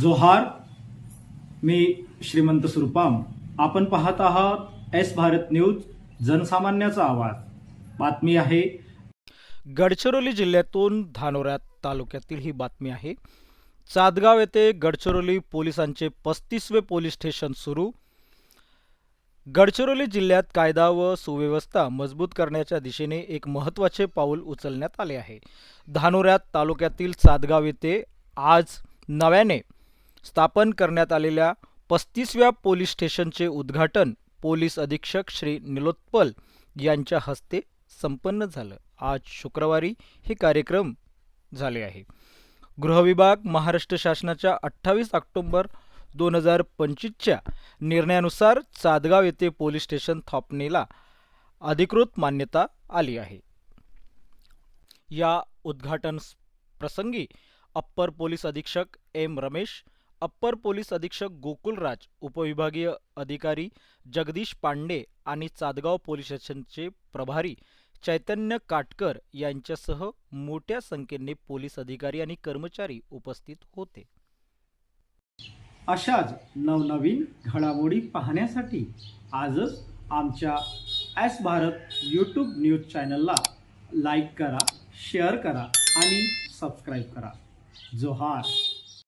जोहार मी श्रीमंत सुरपाम. आपण पाहत आहात एस भारत न्यूज जनसामान्याचा आवाज. बातमी आहे. गडचिरोली जिल्ह्यातून धानोरा तालुक्यातील ही बातमी आहे. चादगाव येथे गडचिरोली पोलिसांचे पस्तीसवे पोलीस स्टेशन सुरू. गडचिरोली जिल्ह्यात कायदा व सुव्यवस्था मजबूत करण्याच्या दिशेने एक महत्त्वाचे पाऊल उचलण्यात आले आहे. धानोऱ्यात तालुक्यातील चादगाव येथे आज नव्याने स्थापन करण्यात आलेल्या पस्तीसव्या पोलीस स्टेशनचे उद्घाटन पोलीस अधीक्षक श्री निलोत्पल यांच्या हस्ते संपन्न झालं. आज शुक्रवारी हे कार्यक्रम झाले आहे. गृहविभाग महाराष्ट्र शासनाच्या अठ्ठावीस ऑक्टोबर दोन हजार पंचवीसच्या निर्णयानुसार चादगाव येथे पोलीस स्टेशन स्थापनेला अधिकृत मान्यता आली आहे. या उद्घाटन प्रसंगी अप्पर पोलीस अधीक्षक एम रमेश अप्पर पोलीस अधीक्षक गोकुलराज उपविभागीय अधिकारी जगदीश पांडे आणि चादगाव पोलीस स्टेशनचे प्रभारी चैतन्य काटकर यांच्यासह मोठ्या संख्येने पोलीस अधिकारी आणि कर्मचारी उपस्थित होते. अशाच नवनवीन घडामोडी पाहण्यासाठी आजच आमच्या एस भारत यूट्यूब न्यूज चॅनलला लाईक करा शेअर करा आणि सबस्क्राईब करा. जोहार.